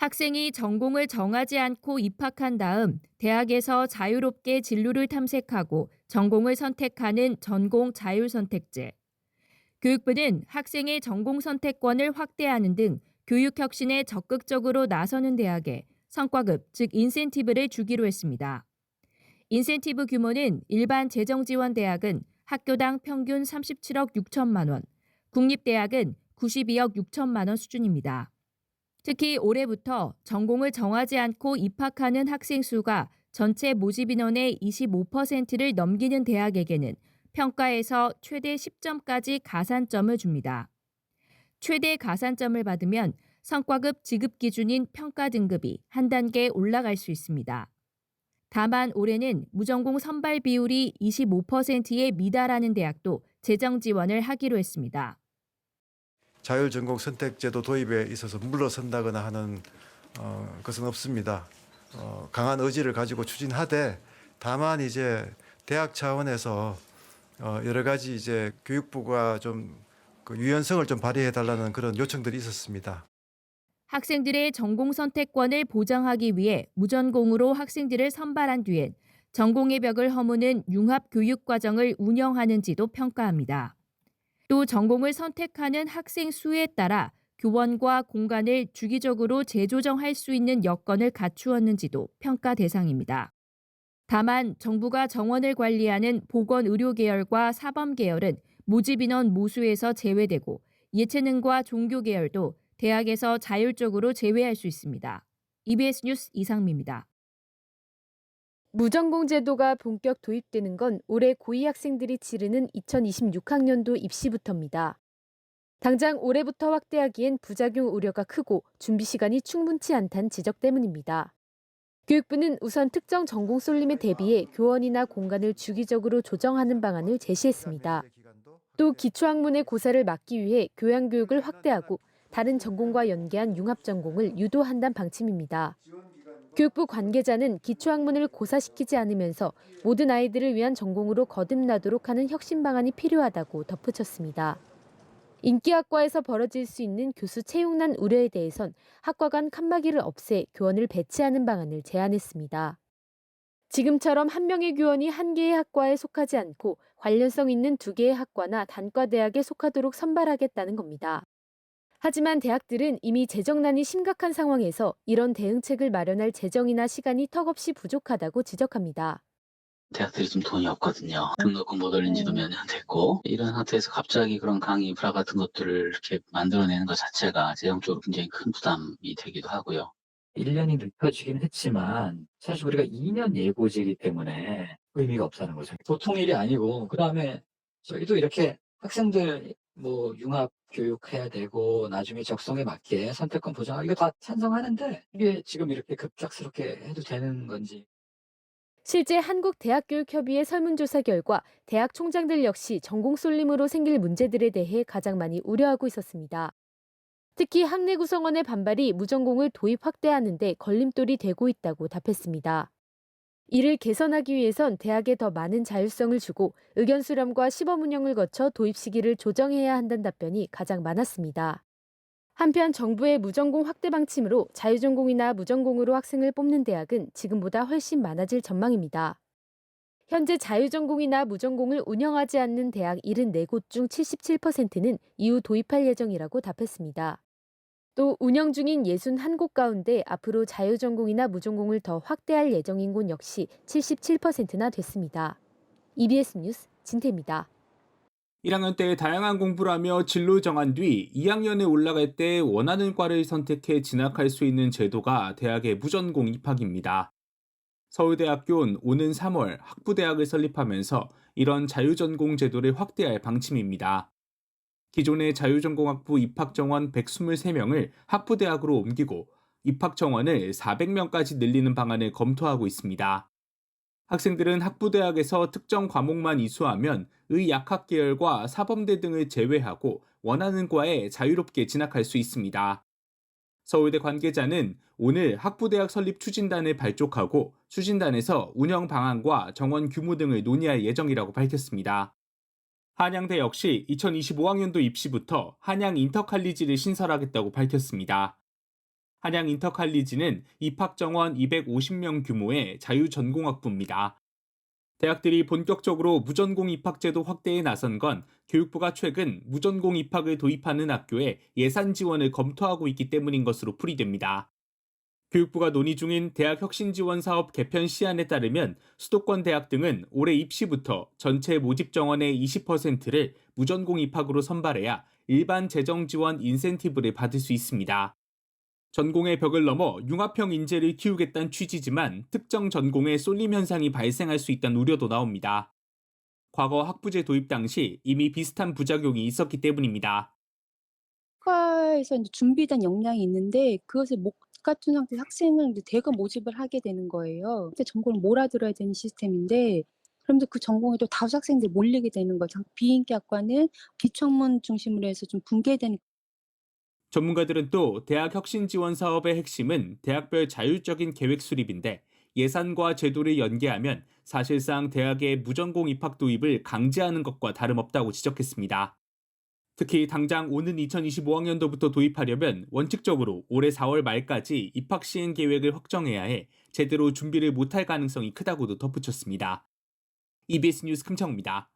학생이 전공을 정하지 않고 입학한 다음 대학에서 자유롭게 진로를 탐색하고 전공을 선택하는 전공 자율선택제. 교육부는 학생의 전공 선택권을 확대하는 등 교육 혁신에 적극적으로 나서는 대학에 성과급, 즉 인센티브를 주기로 했습니다. 인센티브 규모는 일반 재정 지원 대학은 학교당 평균 37억 6천만 원, 국립대학은 92억 6천만 원 수준입니다. 특히 올해부터 전공을 정하지 않고 입학하는 학생 수가 전체 모집 인원의 25%를 넘기는 대학에게는 평가에서 최대 10점까지 가산점을 줍니다. 최대 가산점을 받으면 성과급 지급 기준인 평가 등급이 한 단계 올라갈 수 있습니다. 다만 올해는 무전공 선발 비율이 25%에 미달하는 대학도 재정 지원을 하기로 했습니다. 자율전공 선택제도 도입에 있어서 물러선다거나 하는 어, 것은 없습니다. 어, 강한 의지를 가지고 추진하되 다만 이제 대학 차원에서 어, 여러 가지 이제 교육부가 좀 그 유연성을 좀 발휘해 달라는 그런 요청들이 있었습니다. 학생들의 전공 선택권을 보장하기 위해 무전공으로 학생들을 선발한 뒤엔 전공의 벽을 허무는 융합 교육 과정을 운영하는지도 평가합니다. 또 전공을 선택하는 학생 수에 따라 교원과 공간을 주기적으로 재조정할 수 있는 여건을 갖추었는지도 평가 대상입니다. 다만 정부가 정원을 관리하는 보건의료 계열과 사범 계열은 모집 인원 모수에서 제외되고 예체능과 종교 계열도 대학에서 자율적으로 제외할 수 있습니다. EBS 뉴스 이상미입니다. 무전공 제도가 본격 도입되는 건 올해 고2 학생들이 치르는 2026학년도 입시부터입니다. 당장 올해부터 확대하기엔 부작용 우려가 크고 준비 시간이 충분치 않다는 지적 때문입니다. 교육부는 우선 특정 전공 쏠림에 대비해 교원이나 공간을 주기적으로 조정하는 방안을 제시했습니다. 또 기초학문의 고사를 막기 위해 교양 교육을 확대하고 다른 전공과 연계한 융합 전공을 유도한다는 방침입니다. 교육부 관계자는 기초학문을 고사시키지 않으면서 모든 아이들을 위한 전공으로 거듭나도록 하는 혁신 방안이 필요하다고 덧붙였습니다. 인기학과에서 벌어질 수 있는 교수 채용난 우려에 대해선 학과 간 칸막이를 없애 교원을 배치하는 방안을 제안했습니다. 지금처럼 한 명의 교원이 한 개의 학과에 속하지 않고 관련성 있는 두 개의 학과나 단과 대학에 속하도록 선발하겠다는 겁니다. 하지만 대학들은 이미 재정난이 심각한 상황에서 이런 대응책을 마련할 재정이나 시간이 턱없이 부족하다고 지적합니다. 대학들이 좀 돈이 없거든요. 등록금 못 올린 지도 몇 년 됐고 이런 상태에서 갑자기 그런 강의 인프라 같은 것들을 이렇게 만들어내는 것 자체가 재정적으로 굉장히 큰 부담이 되기도 하고요. 1년이 늦춰지긴 했지만 사실 우리가 2년 예고지이기 때문에 의미가 없다는 거죠. 보통 일이 아니고 그 다음에 저희도 이렇게 학생들 뭐 융합 교육해야 되고 나중에 적성에 맞게 선택권 보장하고 이거 다 찬성하는데 이게 지금 이렇게 급작스럽게 해도 되는 건지 실제 한국대학교육협의회 설문조사 결과 대학 총장들 역시 전공 쏠림으로 생길 문제들에 대해 가장 많이 우려하고 있었습니다. 특히 학내 구성원의 반발이 무전공을 도입 확대하는 데 걸림돌이 되고 있다고 답했습니다. 이를 개선하기 위해선 대학에 더 많은 자율성을 주고 의견 수렴과 시범 운영을 거쳐 도입 시기를 조정해야 한다는 답변이 가장 많았습니다. 한편 정부의 무전공 확대 방침으로 자유전공이나 무전공으로 학생을 뽑는 대학은 지금보다 훨씬 많아질 전망입니다. 현재 자유전공이나 무전공을 운영하지 않는 대학 74곳 중 77%는 이후 도입할 예정이라고 답했습니다. 또 운영 중인 61곳 가운데 앞으로 자유전공이나 무전공을 더 확대할 예정인 곳 역시 77%나 됐습니다. EBS 뉴스 진태입니다. 1학년 때 다양한 공부를 하며 진로 정한 뒤 2학년에 올라갈 때 원하는 과를 선택해 진학할 수 있는 제도가 대학의 무전공 입학입니다. 서울대학교는 오는 3월 학부대학을 설립하면서 이런 자유전공 제도를 확대할 방침입니다. 기존의 자유전공학부 입학 정원 123명을 학부대학으로 옮기고 입학 정원을 400명까지 늘리는 방안을 검토하고 있습니다. 학생들은 학부대학에서 특정 과목만 이수하면 의약학 계열과 사범대 등을 제외하고 원하는 과에 자유롭게 진학할 수 있습니다. 서울대 관계자는 오늘 학부대학 설립 추진단을 발족하고 추진단에서 운영 방안과 정원 규모 등을 논의할 예정이라고 밝혔습니다. 한양대 역시 2025학년도 입시부터 한양 인터칼리지를 신설하겠다고 밝혔습니다. 한양 인터칼리지는 입학 정원 250명 규모의 자유전공학부입니다. 대학들이 본격적으로 무전공 입학제도 확대에 나선 건 교육부가 최근 무전공 입학을 도입하는 학교에 예산 지원을 검토하고 있기 때문인 것으로 풀이됩니다. 교육부가 논의 중인 대학 혁신 지원 사업 개편 시안에 따르면 수도권 대학 등은 올해 입시부터 전체 모집 정원의 20%를 무전공 입학으로 선발해야 일반 재정 지원 인센티브를 받을 수 있습니다. 전공의 벽을 넘어 융합형 인재를 키우겠다는 취지지만 특정 전공에 쏠림 현상이 발생할 수 있다는 우려도 나옵니다. 과거 학부제 도입 당시 이미 비슷한 부작용이 있었기 때문입니다. 학과에서 준비된 역량이 있는데 그것을 못 갖춘 상태에서 학생을 이제 대거 모집을 하게 되는 거예요. 그때 전공을 몰아들어야 되는 시스템인데 그런데 그 전공에 또 다수 학생들이 몰리게 되는 거죠. 비인기 학과는 비청문 중심으로 해서 좀 붕괴되는 전문가들은 또 대학 혁신 지원 사업의 핵심은 대학별 자율적인 계획 수립인데 예산과 제도를 연계하면 사실상 대학의 무전공 입학 도입을 강제하는 것과 다름없다고 지적했습니다. 특히 당장 오는 2025학년도부터 도입하려면 원칙적으로 올해 4월 말까지 입학 시행 계획을 확정해야 해 제대로 준비를 못할 가능성이 크다고도 덧붙였습니다. EBS 뉴스 금창우입니다.